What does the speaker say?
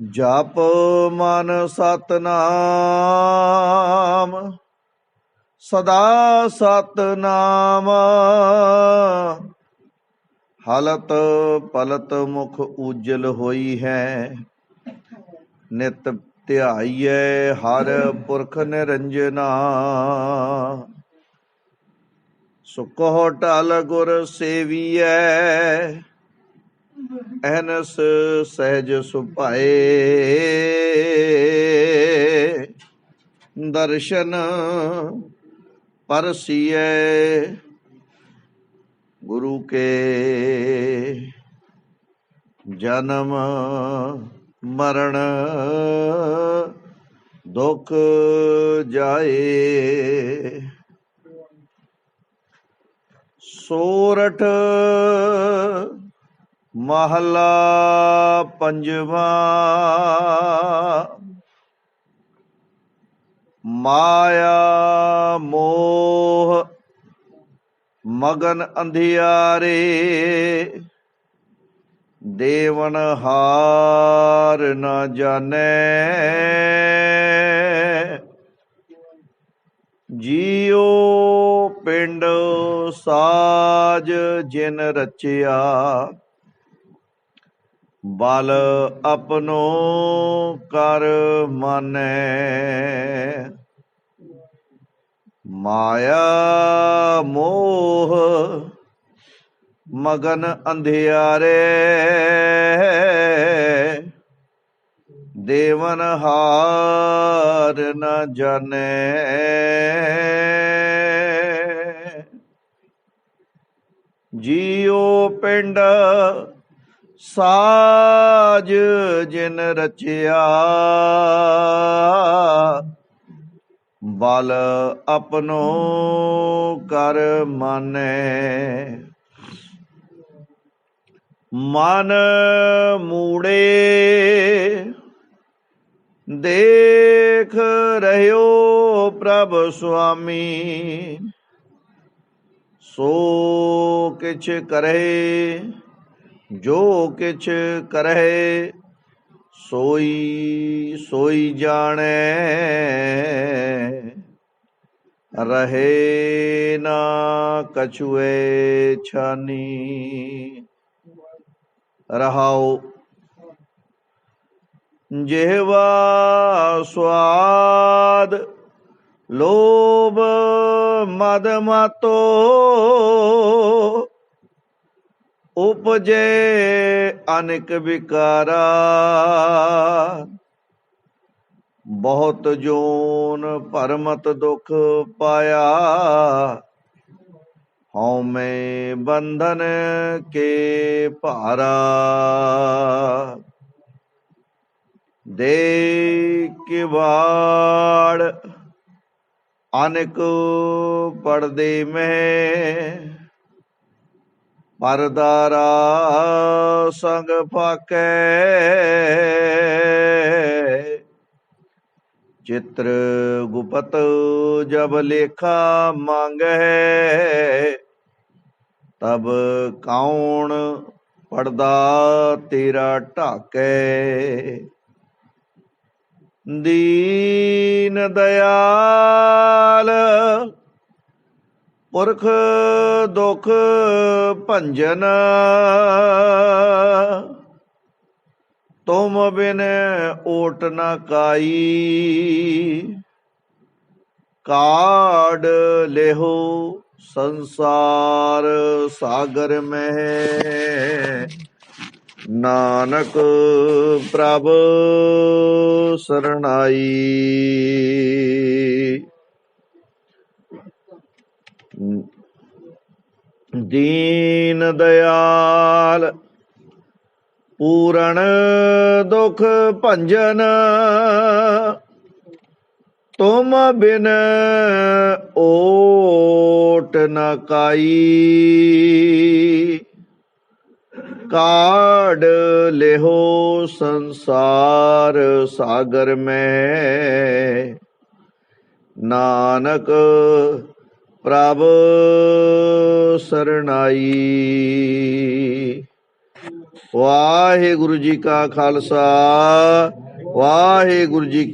ਜਪ ਮਨ ਸਤਨਾਮ, ਸਦਾ ਸਤਨਾਮ। ਹਲਤ ਪਲਤ ਮੁਖ ਉਜਲ ਹੋਈ ਹੈ, ਨਿਤ ਧਿਆਈਐ ਹਰ ਪੁਰਖ ਨਿਰੰਜਨਾ। ਸੁਕੋ ਟਲ ਗੁਰ ਸੇਵੀਐ ਅਹਨਸ ਸਹਿਜ ਸੁਭਾਏ। ਦਰਸ਼ਨ ਪਰਸੀਐ ਗੁਰੂ ਕੇ। ਜਨਮ ਮਰਨ ਦੁਖ ਜਾਏ। ਸੋਰਠ ਮਹਲਾ ਪੰਜਵਾ। ਮਾਇਆ, ਮੋਹ, ਮਗਨ ਅੰਧਿਆਰੇ, ਦੇਵਨ ਹਾਰ ਨ ਜਾਣੈ। ਜੀਉ ਪਿੰਡ ਸਾਜ ਜਿਨ ਰਚਿਆ। ਬਲ ਆਪਣੋ ਕਰ ਮਾਨੈ। ਮਾਇਆ ਮੋਹ ਮਗਨ ਅੰਧਿਆਰੇ। ਦੇਵਨ ਹਾਰ ਨ ਜਾਣੈ। ਜੀਉ ਪਿੰਡ ਸਾਜ ਜਿਨ ਰਚਿਆ। ਬਲ ਆਪਣੋ ਕਰ ਮਾਨੈ। ਮਨ ਮੂੜੇ ਦੇਖ ਰਹਿਓ ਪ੍ਰਭ ਸੁਆਮੀ। ਸੋ ਕਿਛ ਕਰੇ जो किछ करे सोई सोई जाने रहे ना कछुए छानी। रहाओ। जेवा स्वाद, लोभ, मद मतो। ਉਪਜੇ ਅਨੇਕ ਵਿਕਾਰਾ। ਬਹੁਤ ਜੋਨ ਭਰਮਤ ਦੁਖ ਪਾਇਆ। ਹਉਮੈ ਬੰਧਨ ਕੇ ਭਾਰਾ। ਦੇ ਕਿਵਾੜ ਅਨੇਕ ਪਰਦੇ ਮਹਿ ਮਰਦਾਰਾ ਸੰਗ ਫਾਕੈ। ਚਿਤ੍ਰ ਗੁਪਤ ਜਬ ਲੇਖਾ ਮੰਗੈ ਤਬ ਕੌਣ ਪੜਦਾ ਤੇਰਾ ਢਾਕੇ। ਦੀਨ ਦਇਆਲ ਪੁਰਖ ਦੁਖ ਭੰਜਨ। ਤੁਮ ਬਿਨ ਓਟ ਨ ਕਾਈ। ਕਾੜ ਲਿਹੋ ਸੰਸਾਰ ਸਾਗਰ ਮਹਿ। ਨਾਨਕ ਪ੍ਰਭ ਸਰਣਾਈ। ਦੀਨ ਦਇਆਲ ਪੂਰਨ ਦੁਖ ਭੰਜਨ, ਤੁਮ ਬਿਨ ਓਟ ਨ ਕਾਈ। ਕਾੜ ਲਿਹੋ ਸੰਸਾਰ ਸਾਗਰ ਮੈਂ, ਨਾਨਕ ਪ੍ਰਭ ਸਰਣਾਈ। ਵਾਹਿਗੁਰੂ ਜੀ ਕਾ ਖਾਲਸਾ ਵਾਹਿਗੁਰੂ ਜੀ ਕੀ